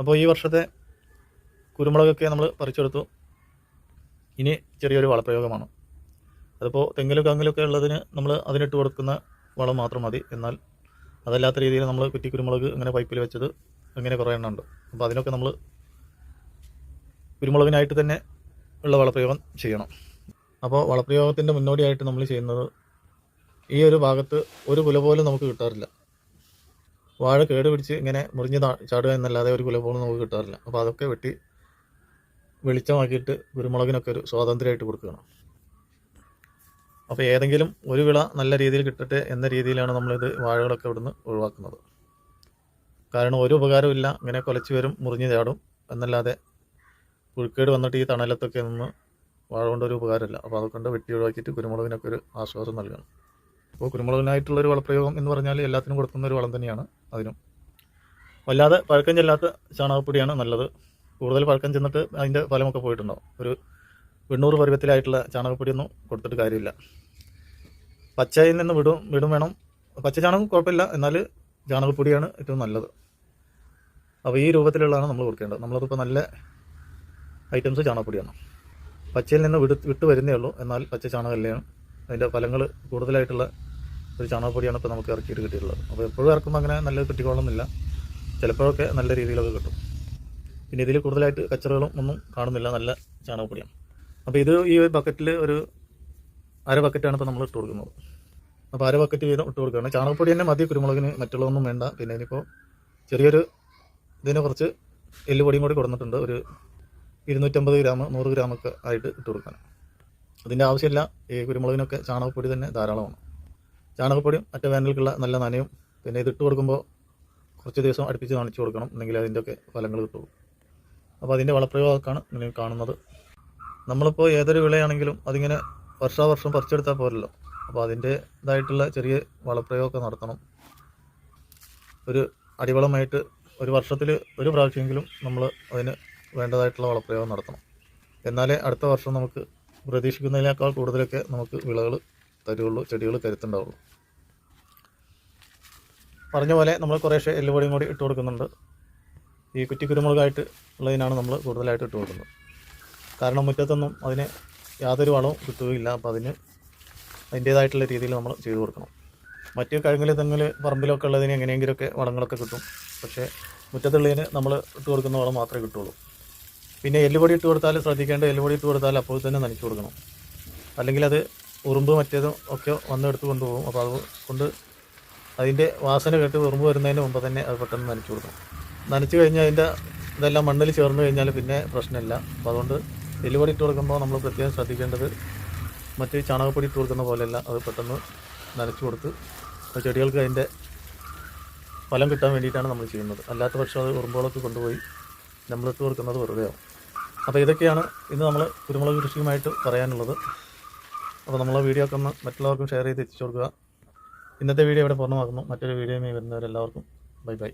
അപ്പോൾ ഈ വർഷത്തെ കുരുമുളകൊക്കെ നമ്മൾ പറിച്ചെടുത്തു. ഇനി ചെറിയൊരു വളപ്രയോഗമാണ്. അതിപ്പോൾ തെങ്ങിലും കങ്ങിലൊക്കെ ഉള്ളതിന് നമ്മൾ അതിനിട്ട് കൊടുക്കുന്ന വളം മാത്രം മതി. എന്നാൽ അതല്ലാത്ത രീതിയിൽ നമ്മൾ കുറ്റി കുരുമുളക് ഇങ്ങനെ പൈപ്പിൽ വെച്ചത് അങ്ങനെ കുറേ എണ്ണം ഉണ്ട്. അപ്പോൾ അതിനൊക്കെ നമ്മൾ കുരുമുളകിനായിട്ട് തന്നെ ഉള്ള വളപ്രയോഗം ചെയ്യണം. അപ്പോൾ വളപ്രയോഗത്തിന്റെ മുന്നോടിയായിട്ട് നമ്മൾ ചെയ്യുന്നത് ഈ ഒരു ഭാഗത്ത് ഒരു കുല പോലും നമുക്ക് കിട്ടാറില്ല. വാഴ കേട് പിടിച്ച് ഇങ്ങനെ മുറിഞ്ഞ് ചാടുക എന്നല്ലാതെ ഒരു കുല പോലും നമുക്ക് കിട്ടാറില്ല. അപ്പോൾ അതൊക്കെ വെട്ടി വെളിച്ചമാക്കിയിട്ട് കുരുമുളകിനൊക്കെ ഒരു സ്വാതന്ത്ര്യമായിട്ട് കൊടുക്കുകയാണ്. അപ്പോൾ ഏതെങ്കിലും ഒരു വിള നല്ല രീതിയിൽ കിട്ടട്ടെ എന്ന രീതിയിലാണ് നമ്മളിത് വാഴകളൊക്കെ ഇവിടുന്ന് ഒഴിവാക്കുന്നത്. കാരണം ഒരു ഉപകാരമില്ല ഇങ്ങനെ കൊലച്ചു വരും മുറിഞ്ഞ് ചാടും എന്നല്ലാതെ പുഴുക്കേട് വന്നിട്ട് ഈ തണലത്തൊക്കെ നിന്ന് വാഴ കൊണ്ട് ഒരു ഉപകാരമില്ല. അപ്പോൾ അതുകൊണ്ട് വെട്ടി ഒഴിവാക്കിയിട്ട് കുരുമുളകിനൊക്കെ ഒരു ആശ്വാസം നൽകണം. അപ്പോൾ കുരുമുളകിനായിട്ടുള്ളൊരു വളപ്രയോഗം എന്ന് പറഞ്ഞാൽ എല്ലാത്തിനും കൊടുക്കുന്ന ഒരു വളം തന്നെയാണ് അതിനും. വല്ലാതെ പഴക്കം ചെല്ലാത്ത ചാണകപ്പൊടിയാണ് നല്ലത്. കൂടുതൽ പഴക്കം ചെന്നിട്ട് അതിന്റെ ഫലമൊക്കെ പോയിട്ടുണ്ടാവും. ഒരു വെണ്ണൂറ് പരുവത്തിലായിട്ടുള്ള ചാണകപ്പൊടിയൊന്നും കൊടുത്തിട്ട് കാര്യമില്ല. പച്ചയിൽ നിന്ന് വിടും വിടും വേണം. പച്ച ചാണകം കുഴപ്പമില്ല. എന്നാൽ ചാണകപ്പൊടിയാണ് ഏറ്റവും നല്ലത്. അപ്പോൾ ഈ രൂപത്തിലുള്ളതാണ് നമ്മൾ കൊടുക്കേണ്ടത്. നമ്മളതിപ്പോൾ നല്ല ഐറ്റംസ് ചാണകപ്പൊടിയാണ്. പച്ചയിൽ നിന്ന് വിട്ട് വിട്ട് വരുന്നേ ഉള്ളൂ. എന്നാൽ പച്ച ചാണകമല്ലാണ്. അതിന്റെ ഫലങ്ങൾ കൂടുതലായിട്ടുള്ള ഒരു ചാണകപ്പൊടിയാണ് ഇപ്പോൾ നമുക്ക് ഇറക്കിയിട്ട് കിട്ടിയിട്ടുള്ളത്. അപ്പോൾ എപ്പോഴും ഇറക്കുമ്പോൾ അങ്ങനെ നല്ലത് കിട്ടിക്കോളുന്നില്ല ചിലപ്പോഴൊക്കെ നല്ല രീതിയിലൊക്കെ കിട്ടും. പിന്നെ ഇതിൽ കൂടുതലായിട്ട് കച്ചറുകളും ഒന്നും കാണുന്നില്ല. നല്ല ചാണകപ്പൊടിയാണ്. അപ്പോൾ ഇത് ഈ ബക്കറ്റിൽ ഒരു അര ബക്കറ്റാണ് ഇപ്പോൾ നമ്മൾ ഇട്ട് കൊടുക്കുന്നത്. അപ്പോൾ അര ബക്കറ്റ് വീതം ഇട്ട് കൊടുക്കുകയാണ്. ചാണകപ്പൊടി തന്നെ മതി കുരുമുളകിന് മറ്റുള്ളതൊന്നും വേണ്ട. പിന്നെ ഇനിയിപ്പോൾ ചെറിയൊരു ഇതിനെ കുറച്ച് എല്ലുപൊടിയും കൂടി കൊടുത്തിട്ടുണ്ട്. ഒരു ഇരുന്നൂറ്റമ്പത് ഗ്രാം നൂറ് ഗ്രാമൊക്കെ ആയിട്ട് ഇട്ട് കൊടുക്കാൻ അതിന്റെ ആവശ്യമില്ല. ഈ കുരുമുളകിനൊക്കെ ചാണകപ്പൊടി തന്നെ ധാരാളമാണ്. ചാണകപ്പൊടിയും മറ്റേ വേനൽക്കുള്ള നല്ല നനയും. പിന്നെ ഇതിട്ട് കൊടുക്കുമ്പോൾ കുറച്ച് ദിവസം അടുപ്പിച്ച് നനച്ചു കൊടുക്കണം. എന്നെങ്കിൽ അതിന്റെയൊക്കെ ഫലങ്ങൾ കിട്ടുള്ളൂ. അപ്പോൾ അതിന്റെ വളപ്രയോഗമൊക്കെയാണ് നിങ്ങൾ കാണുന്നത്. നമ്മളിപ്പോൾ ഏതൊരു വിളയാണെങ്കിലും അതിങ്ങനെ വർഷാവർഷം പറിച്ചെടുത്താൽ പോരല്ലോ. അപ്പോൾ അതിന്റെ ഇതായിട്ടുള്ള ചെറിയ വളപ്രയോഗമൊക്കെ നടത്തണം. ഒരു അടിവളമായിട്ട് ഒരു വർഷത്തിൽ ഒരു പ്രാവശ്യമെങ്കിലും നമ്മൾ അതിന് വേണ്ടതായിട്ടുള്ള വളപ്രയോഗം നടത്തണം. എന്നാലേ അടുത്ത വർഷം നമുക്ക് പ്രതീക്ഷിക്കുന്നതിനേക്കാൾ കൂടുതലൊക്കെ നമുക്ക് വിളകൾ തരുള്ളൂ ചെടികൾ കരുത്തുണ്ടാവുള്ളൂ പറഞ്ഞ പോലെ നമ്മൾ കുറേശ്ശെ എല്ലുപൊടിയും കൂടി ഇട്ട് കൊടുക്കുന്നുണ്ട്. ഈ കുറ്റി കുരുമുളകായിട്ട് ഉള്ളതിനാണ് നമ്മൾ കൂടുതലായിട്ട് ഇട്ട് കൊടുക്കുന്നത്. കാരണം മുറ്റത്തൊന്നും അതിന് യാതൊരു വളവും കിട്ടുകയില്ല. അപ്പോൾ അതിന് അതിന്റേതായിട്ടുള്ള രീതിയിൽ നമ്മൾ ചെയ്തു കൊടുക്കണം. മറ്റ് കഴുങ്ങൽ തെങ്ങൽ പറമ്പിലൊക്കെ ഉള്ളതിന് എങ്ങനെയെങ്കിലുമൊക്കെ വളങ്ങളൊക്കെ കിട്ടും. പക്ഷേ മുറ്റത്തുള്ളതിന് നമ്മൾ ഇട്ട് കൊടുക്കുന്ന വളം മാത്രമേ കിട്ടുള്ളൂ പിന്നെ എല്ലുപൊടി ഇട്ട് കൊടുത്താൽ ശ്രദ്ധിക്കേണ്ട എല്ലുപൊടി ഇട്ട് കൊടുത്താൽ അപ്പോൾ തന്നെ നനച്ചു കൊടുക്കണം. അല്ലെങ്കിൽ അത് ഉറുമ്പ് മറ്റേതും ഒക്കെ വന്നെടുത്ത് കൊണ്ടുപോകും. അപ്പോൾ അതുകൊണ്ട് അതിന്റെ വാസന കേട്ട് ഉറുമ്പ് വരുന്നതിന് മുമ്പ് തന്നെ അത് പെട്ടെന്ന് നനച്ചു കൊടുക്കണം. നനച്ചു കഴിഞ്ഞാൽ അതിന്റെ ഇതെല്ലാം മണ്ണിൽ ചേർന്ന് കഴിഞ്ഞാൽ പിന്നെ പ്രശ്നമില്ല. അപ്പോൾ അതുകൊണ്ട് എല്ലുപൊടി ഇട്ട് കൊടുക്കുമ്പോൾ നമ്മൾ പ്രത്യേകം ശ്രദ്ധിക്കേണ്ടത് മറ്റ് ചാണകപ്പൊടി ഇട്ട് കൊടുക്കുന്ന പോലെയല്ല. അത് പെട്ടെന്ന് നനച്ചു കൊടുത്ത് ആ ചെടികൾക്ക് അതിന്റെ ഫലം കിട്ടാൻ വേണ്ടിയിട്ടാണ് നമ്മൾ ചെയ്യുന്നത്. അല്ലാത്ത പക്ഷം അത് ഉറുമ്പുകളൊക്കെ കൊണ്ടുപോയി നമ്മളിട്ട് കൊടുക്കുന്നത് വെറുതെ ആവും. അപ്പോൾ ഇതൊക്കെയാണ് ഇന്ന് നമ്മൾ കുരുമുളക് കൃഷിയുമായിട്ട് പറയാനുള്ളത്. അപ്പോൾ നമ്മളെ വീഡിയോ ഒക്കെ ഒന്ന് മറ്റുള്ളവർക്കും ഷെയർ ചെയ്ത് എത്തിച്ചു കൊടുക്കുക. ഇന്നത്തെ വീഡിയോ ഇവിടെ പൂർണമാക്കുന്നു. മറ്റൊരു വീഡിയോയുമായി വരുന്നവരെല്ലാവർക്കും ബൈ ബൈ.